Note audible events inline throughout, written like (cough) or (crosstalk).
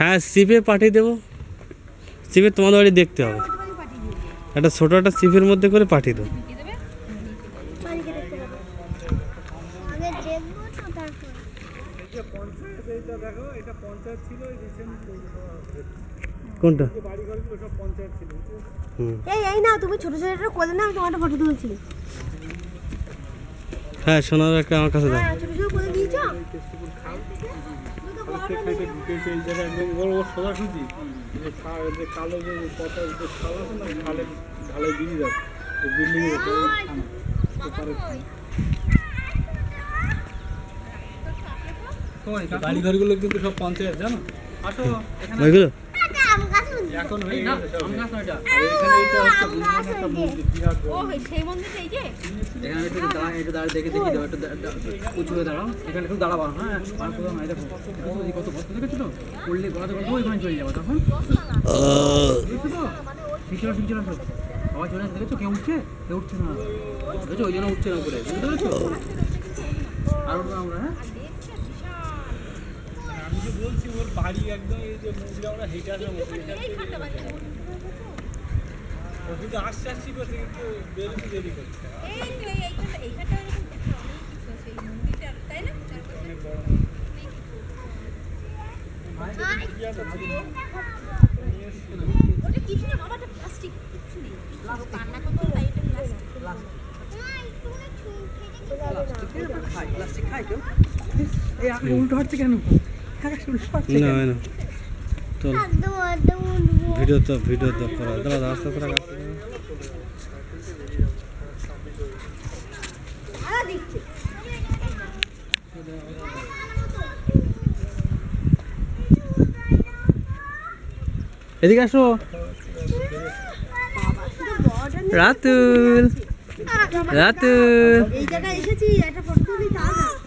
হ্যাঁ সিপে পাঠিয়ে দেবো। সিপে তোমাদের বাড়ি দেখতে হবে। একটা ছোটো একটা সিপের মধ্যে করে পাঠিয়ে দেবো। কোনটা? এই এই না তুমি ছোট ছোট কোলে না আমি তোমার ফটো তুলছি। হ্যাঁ সোনার একটা আমার কাছে দাও। হ্যাঁ ছোট ছোট কোলে দিয়েছ? এই জায়গায় একদম বড় বড় সোজাসুজি যে যে কালো যে পথা যে খাল আছে না খালের ঢালাই দিয়ে। যাচ্ছে বিল্ডিং এর বাড়ি ঘরগুলো কিন্তু সব পঞ্চায়েত জানো? আসো এখানে ওইগুলো এখন হয়ে গেছে এখানে একটা দাঁড়া একটু দাঁড়া দেখে দেখি দাও একটু দা- দা- উঁচু হয়ে দাঁড়াও। এখানে একটু দাঁড়াবো হ্যাঁ? আর কোথাও নাই দেখো। কত কত কত দেখেছিল পড়লে গলাতে গলাতে ওইখানে চলে যাব তখন। দেখছ তো? শিখছিলাম শিখছিলাম সব সবাই চলে আসছে দেখেছ? কেউ উঠছে? কেউ উঠছে না। দেখেছ? ওই জন্য উঠছে না উপরে। বুঝতে পেরেছ? আর উঠবো আমরা হ্যাঁ? বলছি ওর বাড়ি একদম এই যে মন্দির আমরা হেঁটে আসার মতো ও কিন্তু আস্তে আস্তে করছে কিন্তু বেরোতে দেরি করছে। ওটা কিছু না? বাবা প্লাস্টিক কিছু নেই। কান্না করতে তাই এটা প্লাস্টিক খাই প্লাস্টিক খাই কেউ এই আপনি উল্টো হাঁটছে কেন? এদিকে আসো। রাতুল। রাতুল। এই জায়গায় এসেছি একটা ফটো তুলি তা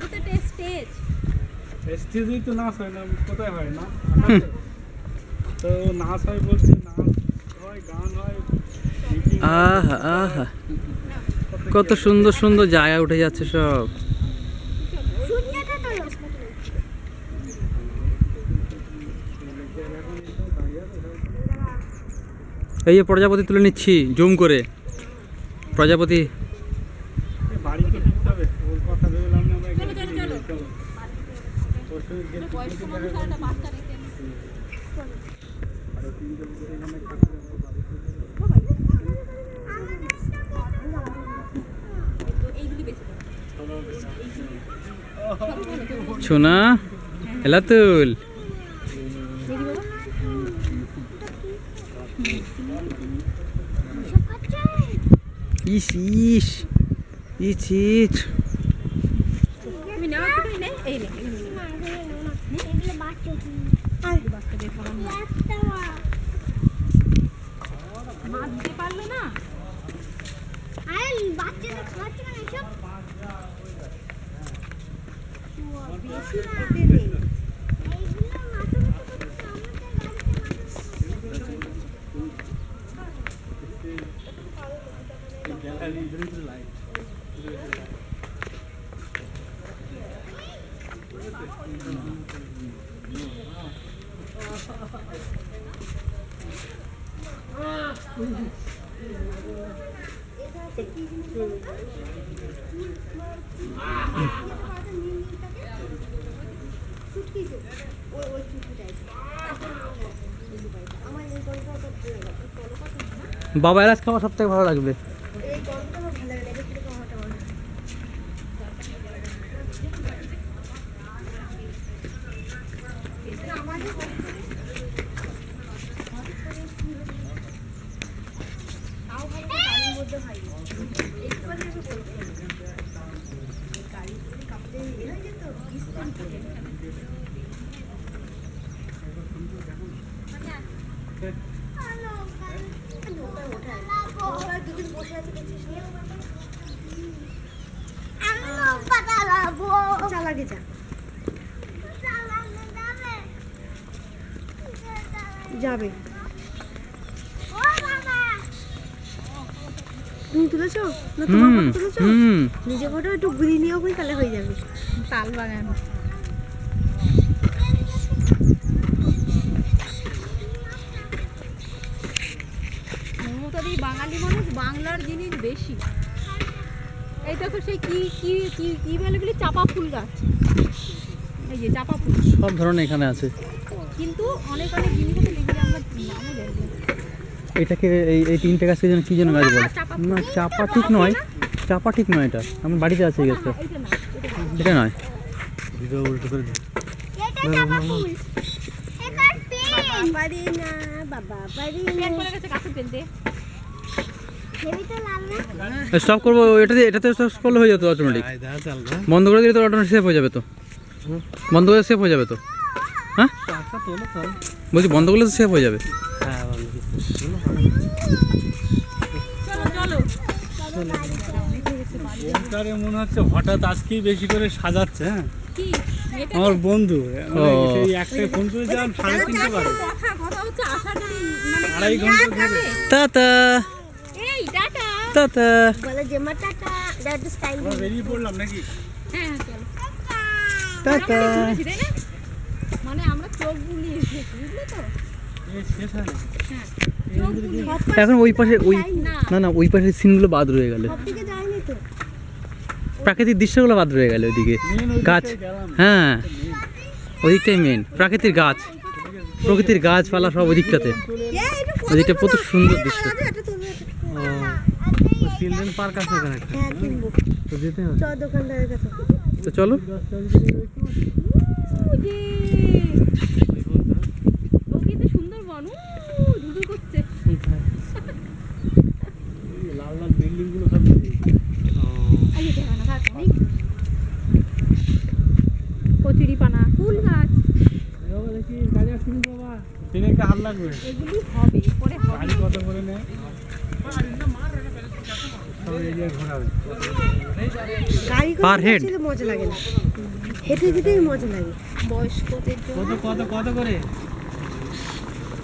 তো একটা স্টেজ স্টেজেই তো নাচ হয় না কোথায় হয় না? (laughs) তো নাচ হয় বলছে নাচ হয় গান হয়। আহা আহা। কত সুন্দর সুন্দর জায়গা উঠে যাচ্ছে সব। এই যে প্রজাপতি তুলে নিচ্ছি জুম করে। প্রজাপতি এ বাড়িতে ঢুকতে হবে ওর কথা ভেবে লাভ নেই, আমরা চলো, এখানে চলো, চলো ওর সঙ্গে গেলে বয়স্ক মানুষ আর একটা বাচ্চা রেখে এইগুলি বেঁচে সোনা এলাতুল। ইস ইস ইস ইস। নে এই নে নে। খাবার নে। দিতে পারল না বাচ্চাদের খাওয়াচ্ছে মানে এসব বেশি এইগুলো মাথা ব্যথা করছে, আমাদের বাড়িতে মাথা গ্যালারি ধরে লাইট ছুটকিতে ওই ওই ছুটকিটাই আমার এই গল্পটা দিয়ে দাও এই গল্পটা বাবা এলাচ খাওয়া সব থেকে ভালো লাগবে। যা যাবে। তুমি তুলেছো? না তোমার তুলেছো? নিজে ফটো একটু ঘুরিয়ে নিয়েও তাহলে হয়ে যাবে। তাল বাগান। বাঙালি মানুষ বাংলার জিনিস বেশি। এই দেখো সেই কি কি কি কি বলে বলি? চাপা ফুল গাছ। এই যে চাপা ফুল। সব ধরনের এখানে আছে। কিন্তু অনেক অনেক জিনিস আছে যেগুলো আমরা নামও জানি এটাকে এই এই তিনটে গাছকে যেন কি যেন গাছ বলে? না চাপা ঠিক নয়। চাপা ঠিক নয় এটা। আমার বাড়িতে আছে এই গাছটা। এটা নয়। ভিডিও উল্টো করে দিই। বাবা না বাবা পারি না পেন পড়ে গেছে গাছের পেন দিয়ে স্টপ করব এটাতে এটাতে স্টপ করলে হয়ে যেত অটোমেটিক বন্ধ করে দিলে তো অটোমেটিক সেভ হয়ে যাবে তো। বন্ধ করে সেভ হয়ে যাবে তো। হ্যাঁ? বলছি বন্ধ করলে তো সেভ হয়ে যাবে। চলো চলো মনে হচ্ছে হঠাৎ আজকেই বেশি করে সাজাচ্ছে হ্যাঁ? আমার বন্ধু মানে। একটাই ফোন করে যান সাড়ে তিনটে বারে মানে আড়াই ঘণ্টা টাটা এই টাটা টাটা বলে যে টাটা দ্যাট ইজ টাইম আমরা বেরিয়ে পড়লাম নাকি হ্যাঁ চলো টাটা ঘুরেছি, তাই না? মানে আমরা চোখ বুলিয়ে বুঝলে তো এই শেষ না চোখ বুলিয়ে এখন ওই পাশে ওই না না ওই পাশের সিনগুলো বাদ রয়ে গেল। প্রাকৃতিক দৃশ্যগুলো বাদ রয়ে গেল ওইদিকে। গাছ। হ্যাঁ। ওইদিকটাই মেন প্রাকৃতির গাছ। প্রকৃতির গাছপালা সব ওইদিকটাতে। ওইদিকটা প্রচুর সুন্দর দৃশ্য। চিলড্রেন পার্ক আছে ওখানে একটা। হ্যাঁ তো যেতে হবে। চ দোকানদারের কাছে। তো চলো। ফুল গাছ। লাগবে। এগুলি হবে পরে হবে। কত করে নেয় সব এরিয়া ঘোরাবে গাড়ি করে Per head? ছিল মজা লাগে না। হেঁটে যেতেই মজা লাগে। বয়স্কদের কত কত কত করে?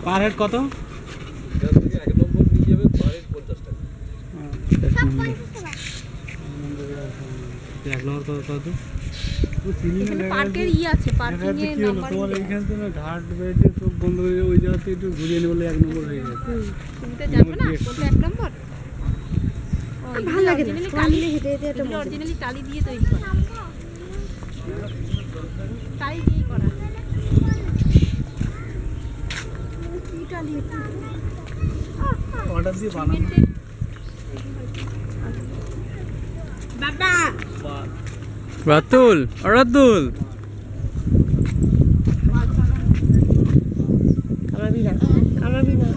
পার হেড কত? এক নম্বর কত কত? ও চিনি না এখানে জায়গা পার্কের ই আছে পার্কিং দেখাতে এর কি হলো? নাম্বার তোমার এইখান থেকে ঘাট সব বন্ধ করে ওই জায়গাতে একটু ঘুরিয়ে নিয়ে বলে এক নম্বর হয়ে যাবে তুমি তো যাবে না কোনটা এক নম্বর। ভালো লাগে না। সবাই টালি মিলে হেঁটে যেতে একটা মজা। অরিজিনালি টালি দিয়ে তৈরি করা। টালি দিয়েই করা। অর্ডার দিয়ে বানানো। বাবা। রাতুল রাতুল। কামাবি না কামাবি না